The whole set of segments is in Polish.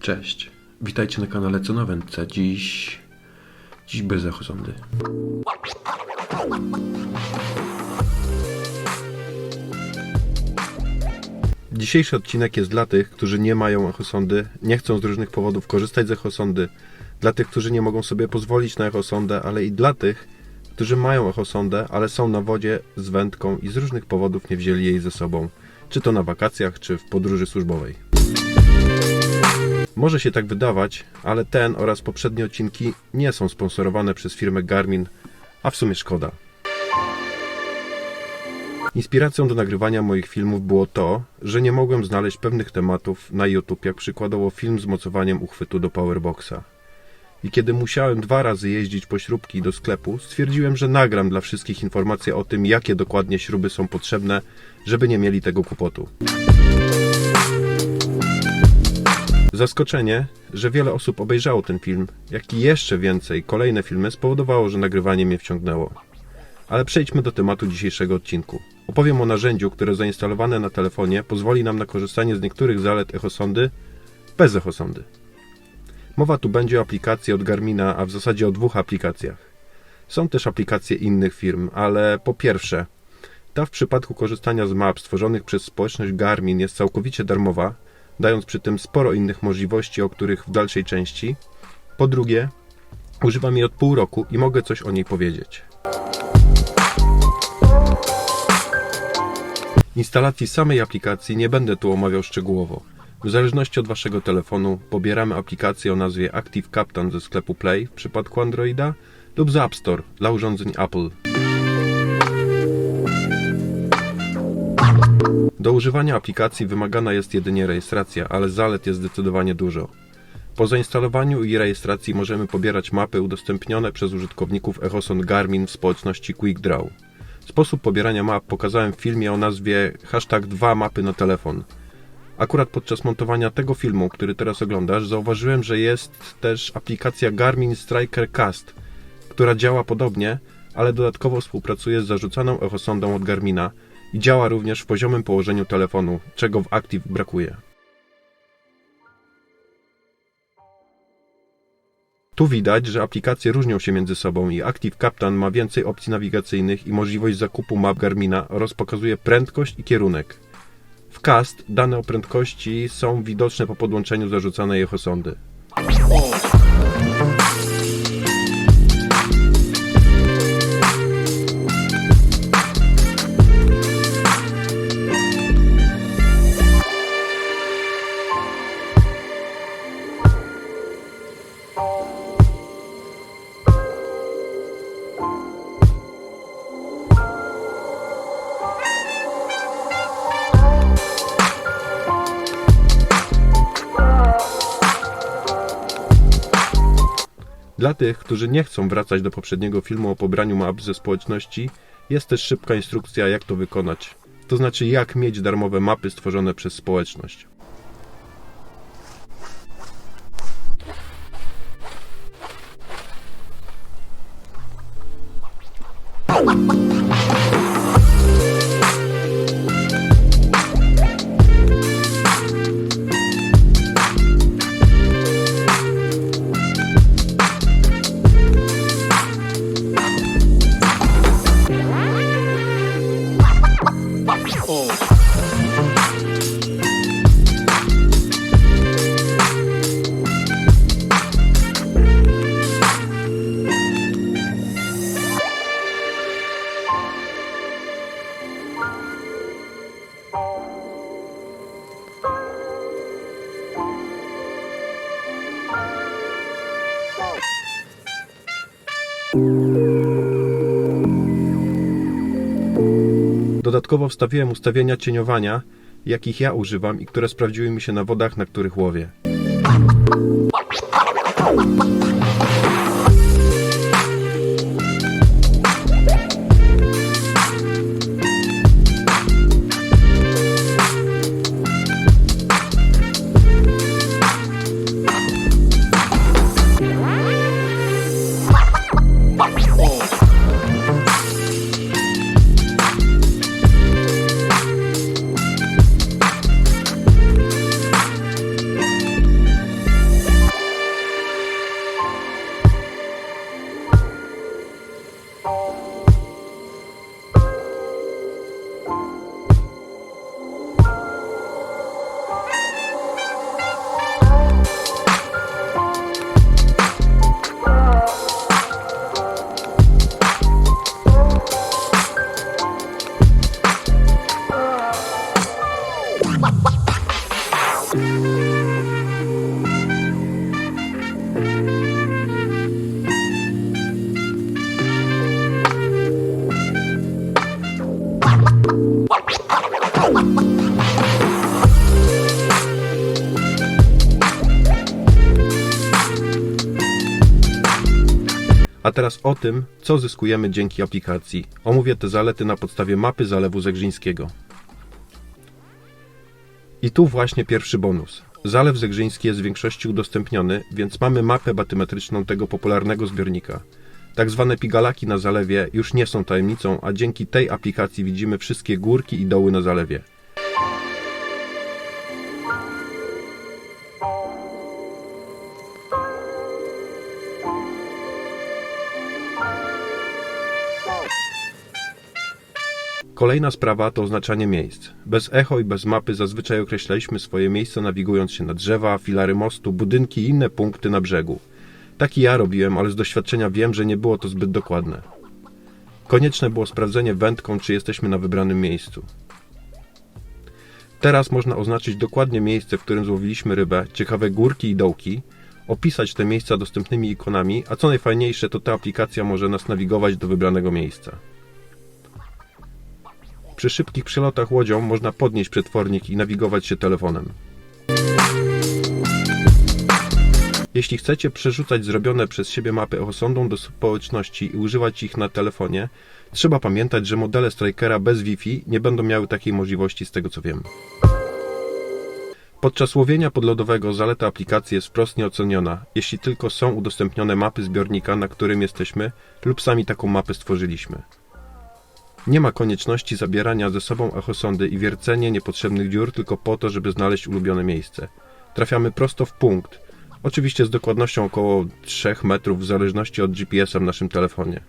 Cześć, witajcie na kanale Co na Wędce. Dziś... Dziś bez echosondy. Dzisiejszy odcinek jest dla tych, którzy nie mają echosondy, nie chcą z różnych powodów korzystać z echosondy, dla tych, którzy nie mogą sobie pozwolić na echosondę, ale i dla tych, którzy mają echosondę, ale są na wodzie z wędką i z różnych powodów nie wzięli jej ze sobą, czy to na wakacjach, czy w podróży służbowej. Może się tak wydawać, ale ten oraz poprzednie odcinki nie są sponsorowane przez firmę Garmin, a w sumie szkoda. Inspiracją do nagrywania moich filmów było to, że nie mogłem znaleźć pewnych tematów na YouTube, jak przykładowo film z mocowaniem uchwytu do Powerboxa. I kiedy musiałem dwa razy jeździć po śrubki do sklepu, stwierdziłem, że nagram dla wszystkich informacje o tym, jakie dokładnie śruby są potrzebne, żeby nie mieli tego kłopotu. Zaskoczenie, że wiele osób obejrzało ten film, jak i jeszcze więcej kolejne filmy spowodowało, że nagrywanie mnie wciągnęło. Ale przejdźmy do tematu dzisiejszego odcinku. Opowiem o narzędziu, które zainstalowane na telefonie pozwoli nam na korzystanie z niektórych zalet echosondy bez echosondy. Mowa tu będzie o aplikacji od Garmina, a w zasadzie o dwóch aplikacjach. Są też aplikacje innych firm, ale po pierwsze, ta w przypadku korzystania z map stworzonych przez społeczność Garmin jest całkowicie darmowa, dając przy tym sporo innych możliwości, o których w dalszej części. Po drugie, używam jej od pół roku i mogę coś o niej powiedzieć. Instalacji samej aplikacji nie będę tu omawiał szczegółowo. W zależności od Waszego telefonu pobieramy aplikację o nazwie Active Captain ze sklepu Play w przypadku Androida lub z App Store dla urządzeń Apple. Do używania aplikacji wymagana jest jedynie rejestracja, ale zalet jest zdecydowanie dużo. Po zainstalowaniu i rejestracji możemy pobierać mapy udostępnione przez użytkowników Echoson Garmin w społeczności QuickDraw. Sposób pobierania map pokazałem w filmie o nazwie hashtag 2 mapy na telefon. Akurat podczas montowania tego filmu, który teraz oglądasz, zauważyłem, że jest też aplikacja Garmin Striker Cast, która działa podobnie, ale dodatkowo współpracuje z zarzucaną echosondą od Garmina i działa również w poziomym położeniu telefonu, czego w Active brakuje. Tu widać, że aplikacje różnią się między sobą i Active Captain ma więcej opcji nawigacyjnych i możliwość zakupu map Garmina oraz pokazuje prędkość i kierunek. W Cast dane o prędkości są widoczne po podłączeniu zarzucanej echosondy. Dla tych, którzy nie chcą wracać do poprzedniego filmu o pobraniu map ze społeczności, jest też szybka instrukcja, jak to wykonać. To znaczy, jak mieć darmowe mapy stworzone przez społeczność. Dodatkowo wstawiłem ustawienia cieniowania, jakich ja używam i które sprawdziły mi się na wodach, na których łowię. A teraz o tym, co zyskujemy dzięki aplikacji. Omówię te zalety na podstawie mapy Zalewu Zegrzyńskiego. I tu właśnie pierwszy bonus. Zalew Zegrzyński jest w większości udostępniony, więc mamy mapę batymetryczną tego popularnego zbiornika. Tak zwane pigalaki na zalewie już nie są tajemnicą, a dzięki tej aplikacji widzimy wszystkie górki i doły na zalewie. Kolejna sprawa to oznaczanie miejsc. Bez echo i bez mapy zazwyczaj określaliśmy swoje miejsce nawigując się na drzewa, filary mostu, budynki i inne punkty na brzegu. Taki ja robiłem, ale z doświadczenia wiem, że nie było to zbyt dokładne. Konieczne było sprawdzenie wędką, czy jesteśmy na wybranym miejscu. Teraz można oznaczyć dokładnie miejsce, w którym złowiliśmy rybę, ciekawe górki i dołki, opisać te miejsca dostępnymi ikonami, a co najfajniejsze, to ta aplikacja może nas nawigować do wybranego miejsca. Przy szybkich przelotach łodzią można podnieść przetwornik i nawigować się telefonem. Jeśli chcecie przerzucać zrobione przez siebie mapy osądą do społeczności i używać ich na telefonie, trzeba pamiętać, że modele Strikera bez Wi-Fi nie będą miały takiej możliwości z tego co wiem. Podczas łowienia podlodowego zaleta aplikacji jest wprost nieoceniona, jeśli tylko są udostępnione mapy zbiornika, na którym jesteśmy lub sami taką mapę stworzyliśmy. Nie ma konieczności zabierania ze sobą echosondy i wiercenia niepotrzebnych dziur tylko po to, żeby znaleźć ulubione miejsce. Trafiamy prosto w punkt, oczywiście z dokładnością około 3 metrów w zależności od GPS-a w naszym telefonie.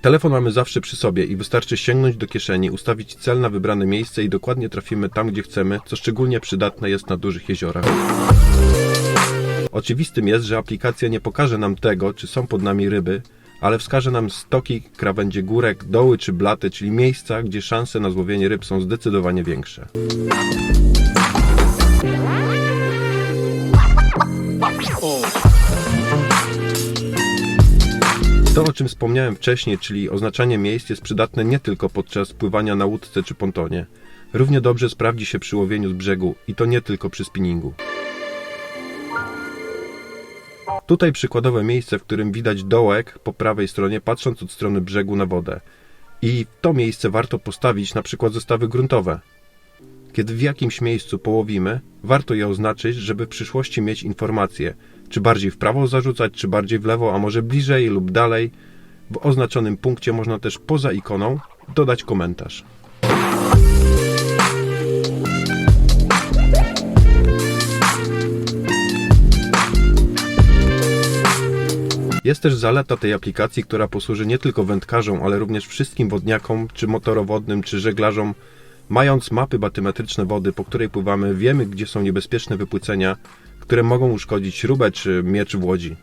Telefon mamy zawsze przy sobie i wystarczy sięgnąć do kieszeni, ustawić cel na wybrane miejsce i dokładnie trafimy tam, gdzie chcemy, co szczególnie przydatne jest na dużych jeziorach. Oczywistym jest, że aplikacja nie pokaże nam tego, czy są pod nami ryby, ale wskaże nam stoki, krawędzie górek, doły czy blaty, czyli miejsca, gdzie szanse na złowienie ryb są zdecydowanie większe. To, o czym wspomniałem wcześniej, czyli oznaczanie miejsc, jest przydatne nie tylko podczas pływania na łódce czy pontonie. Równie dobrze sprawdzi się przy łowieniu z brzegu i to nie tylko przy spinningu. Tutaj przykładowe miejsce, w którym widać dołek po prawej stronie, patrząc od strony brzegu na wodę. I to miejsce warto postawić na przykład zestawy gruntowe. Kiedy w jakimś miejscu połowimy, warto je oznaczyć, żeby w przyszłości mieć informację, czy bardziej w prawo zarzucać, czy bardziej w lewo, a może bliżej lub dalej. W oznaczonym punkcie można też poza ikoną dodać komentarz. Jest też zaleta tej aplikacji, która posłuży nie tylko wędkarzom, ale również wszystkim wodniakom, czy motorowodnym, czy żeglarzom. Mając mapy batymetryczne wody, po której pływamy, wiemy, gdzie są niebezpieczne wypłycenia, które mogą uszkodzić śrubę czy miecz w łodzi.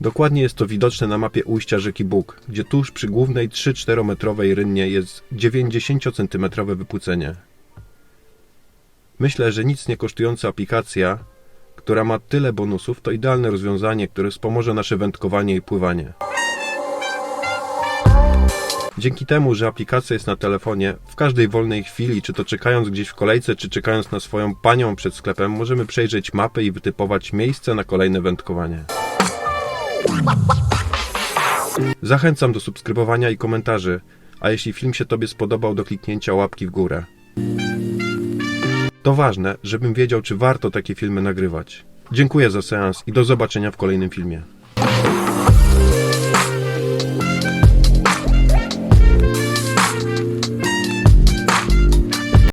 Dokładnie jest to widoczne na mapie ujścia rzeki Bóg, gdzie tuż przy głównej 3-4 metrowej rynnie jest 90 cm wypłycenie. Myślę, że nic nie kosztująca aplikacja, która ma tyle bonusów, to idealne rozwiązanie, które wspomoże nasze wędkowanie i pływanie. Dzięki temu, że aplikacja jest na telefonie, w każdej wolnej chwili, czy to czekając gdzieś w kolejce, czy czekając na swoją panią przed sklepem, możemy przejrzeć mapę i wytypować miejsce na kolejne wędkowanie. Zachęcam do subskrybowania i komentarzy, a jeśli film się Tobie spodobał, do kliknięcia łapki w górę. To ważne, żebym wiedział, czy warto takie filmy nagrywać. Dziękuję za seans i do zobaczenia w kolejnym filmie.